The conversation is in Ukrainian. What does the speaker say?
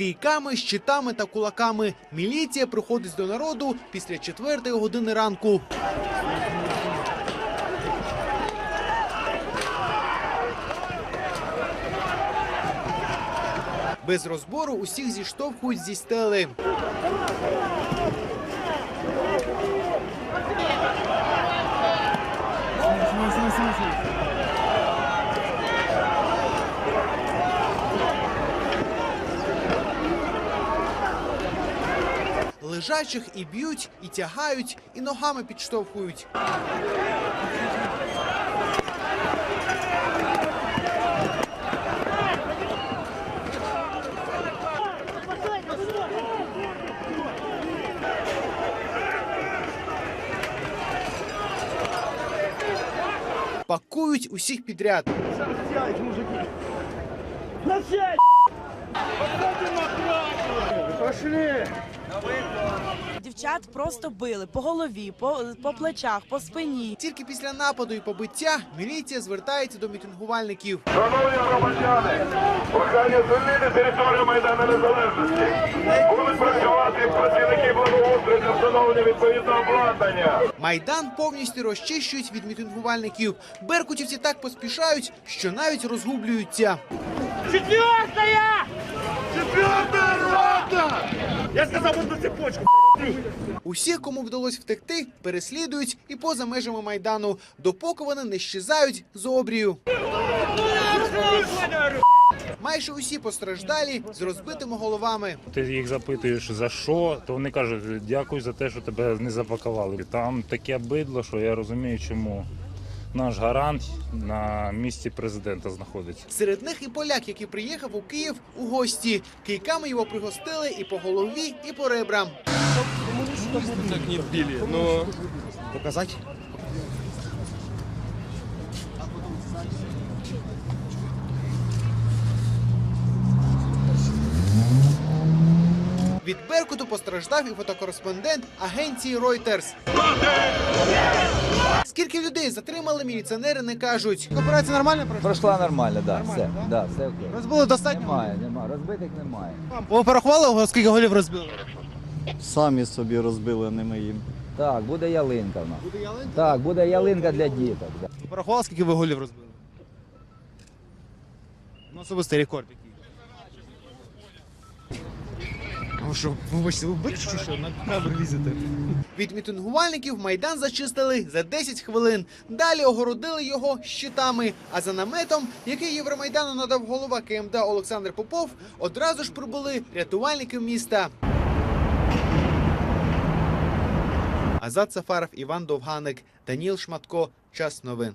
кийками, щитами та кулаками. Міліція приходить до народу після четвертої години ранку. Без розбору усіх зіштовхують зі стели. Лежачих і б'ють, і тягають, і ногами підштовхують. Пакують усіх підряд. Дівчат просто били по голові, по, по плечах, по спині. Тільки після нападу і побиття міліція звертається до мітингувальників. Шановні громадяни, прохання звільнити територію Майдану Незалежності. Будуть працювати працівники благоустрою для встановлення відповідного обладнання. Майдан повністю розчищують від мітингувальників. Беркутівці так поспішають, що навіть розгублюються. Усіх, кому вдалося втекти, переслідують і поза межами майдану, допоки вони не щезають з обрію. Майже усі постраждалі з розбитими головами. Ти їх запитуєш за що, то вони кажуть, дякую за те, що тебе не запакували. Там таке бидло, що я розумію, чому наш гарант на місці президента знаходиться. Серед них і поляк, який приїхав у Київ у гості. Кийками його пригостили і по голові, і по ребрам. Від Беркуту постраждав і фотокореспондент агенції Reuters. Скільки людей затримали, міліціонери не кажуть. Операція нормально пройшла? Пройшла нормально, да, все, да, все окей. Розбило достатньо. Немає, немає, розбитих немає. Ви порахували, скільки голів розбили? Самі собі розбили, не ми їм. Так, буде ялинка в нас. Так, буде ялинка для діток. Да. Порахували, скільки ви голів розбили? Ну, особистий рекорд який. А що, вибачте, ви бачите, що на камеру лізете? Від мітингувальників Майдан зачистили за 10 хвилин. Далі огородили його щитами. А за наметом, який Євромайдану надав голова КМДА Олександр Попов, одразу ж прибули рятувальники міста. Азат Сафаров, Іван Довганик, Даніл Шматко. Час новин.